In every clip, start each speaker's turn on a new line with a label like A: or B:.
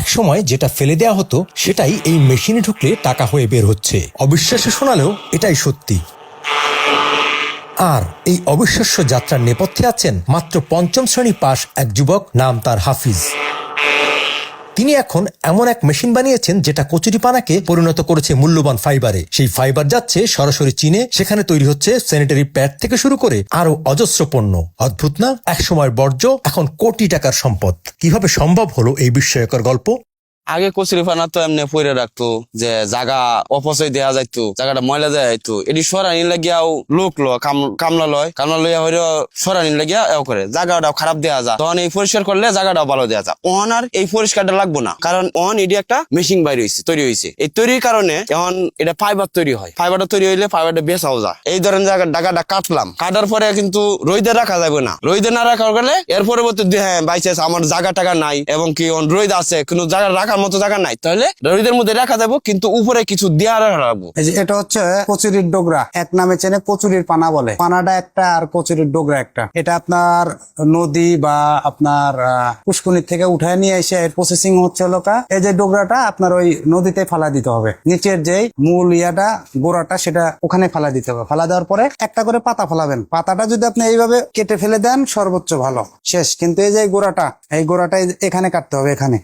A: একসময় যেটা ফেলে দেওয়া হতো, সেটাই এই মেশিনে ঢুকলে টাকা হয়ে বের হচ্ছে। অবিশ্বাস্য শোনালেও এটাই সত্যি। আর এই অবিশ্বাস্য যাত্রার নেপথ্যে আছেন মাত্র পঞ্চম শ্রেণি পাশ এক যুবক, নাম তার হাফিজ। তিনি এখন এমন এক মেশিন বানিয়েছেন যেটা কচুরিপানাকে পরিণত করেছে মূল্যবান ফাইবারে। সেই ফাইবার যাচ্ছে সরাসরি চীনে, সেখানে তৈরি হচ্ছে স্যানিটারি প্যাড থেকে শুরু করে আরও অজস্র পণ্য। অদ্ভুত না? একসময় বর্জ্য, এখন কোটি টাকার সম্পদ। কীভাবে সম্ভব হলো এই বিস্ময়কর গল্প?
B: আগে কচুরি ফানা তো এমনি পরে রাখতো যে জায়গা অপচয় দেওয়া যাইতো জায়গাটা ময়লা দেওয়া যাইতো, এটি সরানি লাগিয়াও লোক ল কামলা লয়, কামলা লইয়া হইল সরানি লাগিয়া এও করে জায়গাটাও খারাপ দেওয়া যায় তখন এই পরিষ্কার করলে জায়গাটাও ভালো দেওয়া যায় অন আর এই পরিষ্কারটা লাগবো না, কারণ অন এটি একটা মেশিন বাইরে হয়েছে তৈরি হয়েছে এই তৈরির কারণে এখন এটা ফাইবার তৈরি হয়। ফাইবারটা তৈরি হইলে ফাইবারটা বেচাও যায়। এই ধরনের জায়গা ডাকাটা কাটলাম। কাটার পরে কিন্তু রইদে রাখা যাবে না। রইদে না রাখার গেলে এর পরবর্তী হ্যাঁ বাইচান্স, আমার জায়গা টাকা নাই, এবং কি রইদ আছে কিন্তু জায়গা রাখার মতো জায়গা নাই। তাহলে রইদের মধ্যে রাখা যাব কিন্তু উপরে কিছু দেওয়া রাখব।
C: এটা হচ্ছে কচুরির ডোগরা। এক নামে চেনে কচুরির পানা বলে। পানাটা একটা আর কচুরির ডোগরা একটা। এটা আপনার নদী বা আপনার পুষ্কুনির থেকে উঠায় নিয়ে এসে এর প্রসেসিং হচ্ছে লোকা এই যে ডোগরাটা আপনার ওই নদীতে ফালা দিতে হবে। নিচের যে মূল ইয়াটা, গোড়াটা, সেটা ওখানে ফালা দিতে হবে। ফালা দেওয়ার পরে একটা করে পাতা ফালাবেন। পাতাটা যদি আপনি এইভাবে কেটে ফেলে দেন, সর্বোচ্চ ভালো। শেষ। কিন্তু এই যে গোড়াটা, এই গোড়াটা এখানে কাটতে হবে, এখানে।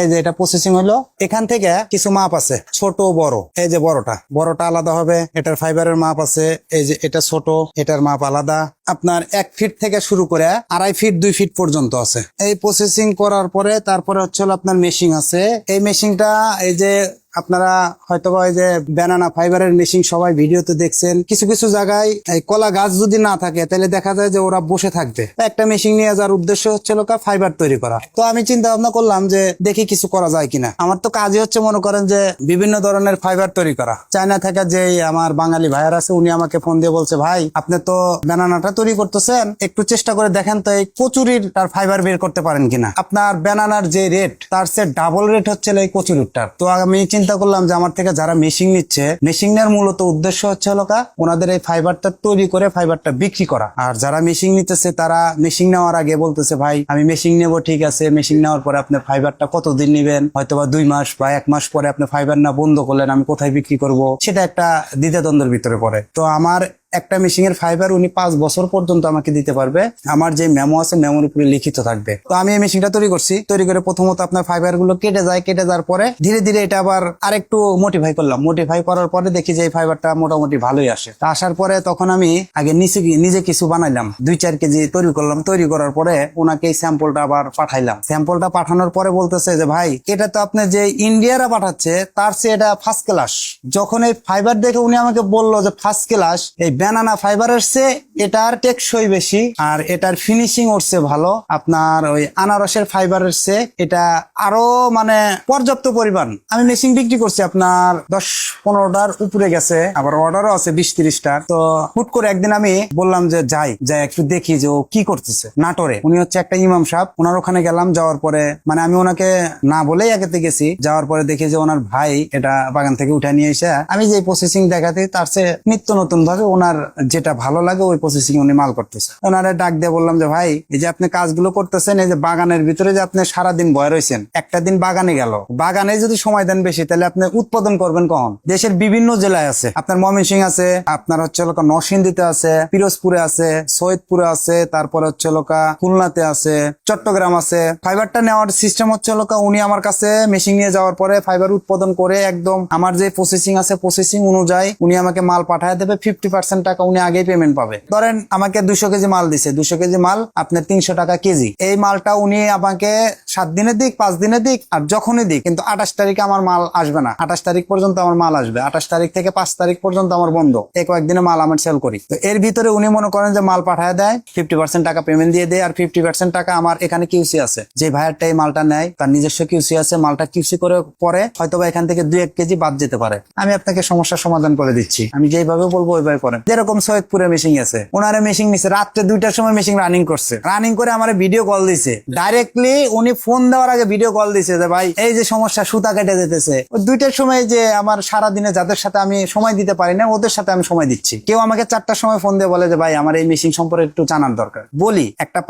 C: এই যে এটা প্রসেসিং হলো এখান থেকে কিছু মাপ আছে, ছোট বড়। এই যে বড়টা বড়টা আলাদা হবে, এটার ফাইবারের মাপ আছে, এই যে এটা ছোট, এটার মাপ আলাদা। আপনার এক ফিট থেকে শুরু করে আড়াই ফিট, দুই ফিট পর্যন্ত আছে। এই প্রসেসিং করার পরে তারপরে হচ্ছে আপনার মেশিন আছে। এই মেশিনটা এই যে আপনারা হয়তো বা যে ব্যানানা ফাইবারের মেশিন সবাই ভিডিওতে দেখছেন। কিছু কিছু জায়গায় এই কলা গাছ যদি না থাকে, তাহলে দেখা যায় যে ওরা বসে থাকবে। একটা মেশিন নিয়ে যাওয়ার উদ্দেশ্য হচ্ছে লোকা ফাইবার তৈরি করা। তো আমি চিন্তা ভাবনা করলাম যে দেখি কিছু করা যায় কিনা। আমার তো কাজই হচ্ছে মনে করেন যে বিভিন্ন ধরনের ফাইবার তৈরি করা। চায়না থেকে যে আমার বাঙালি ভাইয়ার আছে, উনি আমাকে ফোন দিয়ে বলছে, ভাই, আপনি তো ব্যানানাটা তৈরি করতেছেন। একটু চেষ্টা করে দেখেন তো এই কচুরির তার ফাইবার বের করতে পারেন কিনা? আপনার ব্যানানার যে রেট তার সে ডাবল রেট হচ্ছে এই কচুরিটার। তো আমি চিন্তা করলাম যে আমার থেকে যারা মেশিন নিচ্ছে মেশিন নেওয়ার মূলত উদ্দেশ্য হচ্ছে হলো কা ওনাদের এই ফাইবারটা তৈরি করে ফাইবারটা বিক্রি করা। আর যারা মেশিন নিতেছে, তারা মেশিন নেওয়ার আগে বলতেছে, ভাই, আমি মেশিন নেব, ঠিক আছে। মেশিন নেওয়ার পরে আপনি ফাইবারটা কতদিন নেবেন? হয়তো বা দুই মাস বা এক মাস পরে আপনি ফাইবার না বন্ধ করলেন, আমি কোথায় বিক্রি করব? সেটা একটা দ্বিধাদ্বন্দ্বের ভিতরে পড়ে। তো আমার একটা মেশিনের ফাইবার উনি পাঁচ বছর পর্যন্ত আমাকে দিতে পারবে। আমার যে মেমো আছে মেমোর উপরে লিখিত থাকবে। তো আমি এই মেশিনটা তৈরি করছি। তৈরি করে প্রথমত আপনার ফাইবারগুলো কেটে যায়, কেটে যাওয়ার পরে ধীরে ধীরে এটা আবার আরেকটু মোটিফাই করলাম। মোটিফাই করার পরে দেখি যে এই ফাইবারটা মোটামুটি ভালোই আসে। তা আসার পরে তখন আমি আগে নিচে নিজে কিছু বানাইলাম। দুই চার কেজি তৈরি করলাম। তৈরি করার পরে ওনাকে এই স্যাম্পলটা আবার পাঠাইলাম। স্যাম্পলটা পাঠানোর পরে বলতেছে যে, ভাই, এটা তো আপনি যে ইন্ডিয়ারা পাঠাচ্ছে, তার চেয়ে এটা ফার্স্ট ক্লাস যখন এই ফাইবার দেখে উনি আমাকে বলল যে ফার্স্ট ক্লাস এই ব্যানানা ফাইবারের চেয়ে এটার টেকসই বেশি, আর এটার ফিনিশিং উঠছে ভালো। আপনার ওই আনারসের ফাইবারের চেয়ে এটা আরও মানে পর্যাপ্ত পরিমাণ। আমি মেশিন বিক্রি করছি, আপনার দশ পনেরোটার উপরে গেছে, আবার অর্ডারও আছে বিশ তিরিশটার। তো হুট করে একদিন আমি বললাম যে যাই যাই একটু দেখি যে ও কি করতেছে। নাটোরে, উনি হচ্ছে একটা ইমাম সাহেব ওনার ওখানে গেলাম, যাওয়ার পরে মানে আমি ওনাকে না বলেই আগেতে গেছি, যাওয়ার পরে দেখি যে ওনার ভাই এটা বাগান থেকে উঠে নিয়ে এসে, আমি যে প্রসেসিং দেখাতে তার চেয়ে নিত্য নতুন ভাবে ওনার যেটা ভালো লাগে, ওই প্রসেসিং উনি মাল করতেছে। ওনারে ডাক দিয়ে বললাম যে, ভাই, এই যে আপনি কাজগুলো করতেছেন, এই যে বাগানের ভিতরে যে আপনি সারাদিন বয়ে রয়েছেন একটা দিন বাগানে গেল। বাগানে যদি সময় দেন বেশি, তাহলে আপনি উৎপাদন করবেন কখন? দেশের বিভিন্ন জেলায় আছে। আপনার ময়মনসিং আছে, আপনার হচ্ছে লোকা নরসিংদীতে আছে, পিরোজপুরে আছে, সৈয়দপুরে আছে, তারপরে হচ্ছে লোকা খুলনাতে আছে, চট্টগ্রাম আছে। ফাইবারটা নেওয়ার সিস্টেম হচ্ছে লোকা উনি আমার কাছে মেশিন নিয়ে যাওয়ার পরে ফাইবার উৎপাদন করে একদম আমার যে প্রসেসিং আছে প্রসেসিং অনুযায়ী উনি আমাকে মাল পাঠায় দেবে ফিফটি পার্সেন্ট টাকা উনি আগেই পেমেন্ট পাবে। ধরেন আমাকে দুশো কেজি মাল দিছে দুশো কেজি মাল আপনার তিনশো টাকা কেজি। এই মালটা উনি আমাকে সাত দিনের দিক, পাঁচ দিনের দিক আর যখনই দিক, কিন্তু আঠাশ তারিখে আমার মাল আসবে না। আঠাশ তারিখ পর্যন্ত আমার মাল আসবে। আঠাশ তারিখ থেকে পাঁচ তারিখ পর্যন্ত আমার বন্ধ। এই কয়েকদিনে মাল আমার সেল করি। তো এর ভিতরে উনি মনে করেন যে মাল পাঠায় দেয় ফিফটি টাকা পেমেন্ট দিয়ে দেয় আর ফিফটি টাকা আমার এখানে কিউসি আছে। যে ভাইয়ারটা এই মালটা নেয়, তার নিজস্ব কিউসি আছে, মালটা কিউসি করে, পরে হয়তো এখান থেকে দুই এক কেজি বাদ যেতে পারে। আমি আপনাকে সমস্যার সমাধান করে দিচ্ছি। আমি যেইভাবে বলব ওইভাবে করেন। যেরকম সৈয়দপুরে মেশিন আছে ওনারে মেশিন নিছে, রাত্রে দুইটার সময় মেশিন রানিং করছে। রানিং করে আমার ভিডিও কল দিছে। ডাইরেক্টলি উনি ফোন দেওয়ার আগে ভিডিও কল দিছে যে, ভাই, এই যে সমস্যা, সুতা কেটে যেতেছে। দুইটার সময় যে আমার সারা দিনে যাদের সাথে আমি সময় দিতে পারি না, ওদের সাথে আমি সময় দিচ্ছি। কেউ আমাকে চারটার সময় ফোন দিয়ে বলে যে, ভাই, আমার এই মেশিন সম্পর্কে একটু জানার দরকার। বলি, একটা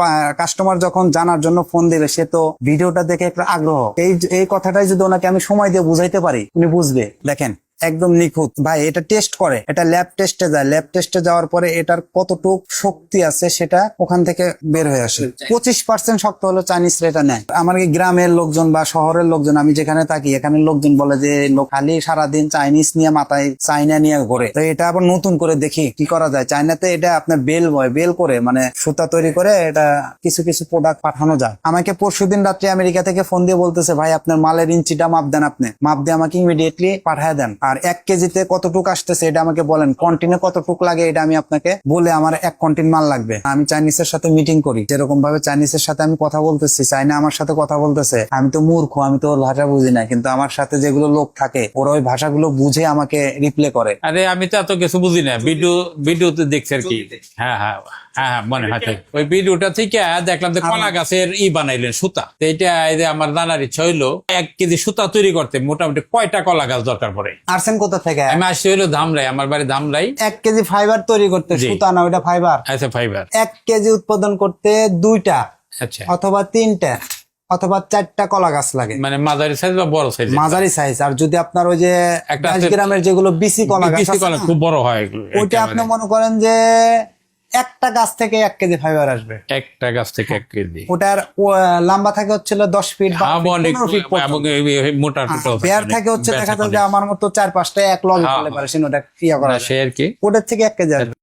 C: কাস্টমার যখন জানার জন্য ফোন দিবে, সে তো ভিডিওটা দেখে একটা আগ্রহ। এই এই কথাটাই যদি ওনাকে আমি সময় দিয়ে বুঝাইতে পারি, উনি বুঝবে। দেখেন একদম নিখুঁত। ভাই এটা টেস্ট করে। এটা ল্যাব টেস্টে যায়। ল্যাব টেস্টে যাওয়ার পরে এটার কতটুক শক্তি আছে সেটা ওখান থেকে বের হয়ে আসে। পঁচিশ পার্সেন্ট শক্ত হলো চাইনিজ এটা নেয়। আমার কি গ্রামের লোকজন বা শহরের লোকজন আমি যেখানে থাকি এখানে লোকজন বলে যে খালি সারাদিন চাইনিজ নিয়ে মাথায় চাইনা নিয়ে ঘোরে। তো এটা আবার নতুন করে দেখি কি করা যায়। চাইনাতে এটা আপনার বেল বয় বেল করে মানে সুতা তৈরি করে এটা কিছু কিছু প্রোডাক্ট পাঠানো যায়। আমাকে পরশুদিন রাত্রে আমেরিকা থেকে ফোন দিয়ে বলতেছে ভাই আপনার মালের ইঞ্চিটা মাপ দেন আপনি। মাপ দিয়ে আমাকে ইমিডিয়েটলি পাঠায় দেন। আর এক কেজিতে কতটুক আসতেছে এটা আমাকে বলেন। কন্টিনে কতটুক লাগে এটা আমি আপনাকে বলে আমার এক কন্টিন মাল লাগবে। আমি চাইনিজের সাথে মিটিং করি। যেরকম ভাবে চাইনিজের সাথে আমি কথা বলতেছি চাইনা আমার সাথে কথা বলতেছে আমি তো মূর্খ আমি তো ওর ভাষা বুঝি না। কিন্তু আমার সাথে যেগুলো লোক থাকে ওরা ওই ভাষাগুলো বুঝে আমাকে রিপ্লে করে।
D: আরে আমি তো এত কিছু বুঝি না। ভিডিও ভিডিওতে দেখছি আর কি। হ্যাঁ হ্যাঁ হ্যাঁ হ্যাঁ মনে হয় ওই ভিডিওটা থেকে দেখলাম যে কলা গাছের ই বানাইলেন সুতা। এইটা যে আমার জানার ইচ্ছা হইল এক কেজি সুতা তৈরি করতে। মোটামুটি কয়টা কলা গাছ দরকার পড়ে?
C: আরছেন কোথা থেকে?
D: আমি আসছি হলো ধামরাই আমার বাড়ি ধামরাই
C: এক কেজি ফাইবার তৈরি করতে সুতা না ওইটা ফাইবার
D: আচ্ছা ফাইবার
C: এক কেজি উৎপাদন করতে দুইটা
D: আচ্ছা।
C: অথবা তিনটা অথবা চারটা কলা গাছ লাগে।
D: মানে মাঝারি সাইজ বা বড় সাইজ
C: মাঝারি সাইজ আর যদি আপনার ওই যে
D: একটা
C: গ্রামের যেগুলো বিসি কলা গাছ
D: খুব বড় হয়।
C: ওইটা আপনি মনে করেন যে একটা গাছ থেকে এক কেজি ফাইবার আসবে।
D: একটা গাছ থেকে এক কেজি।
C: ওটার লম্বা থাকে হচ্ছিল দশ ফিট
D: হ্যাঁ, মোটা
C: বেয়ার থাকে হচ্ছে দেখা যায় যে আমার মতো চার পাঁচটা এক লগে
D: হ্যাঁ,
C: পারে ওটা ইয়া করা।
D: সে আর কি?
C: ওটার থেকে এক কেজি আসবে।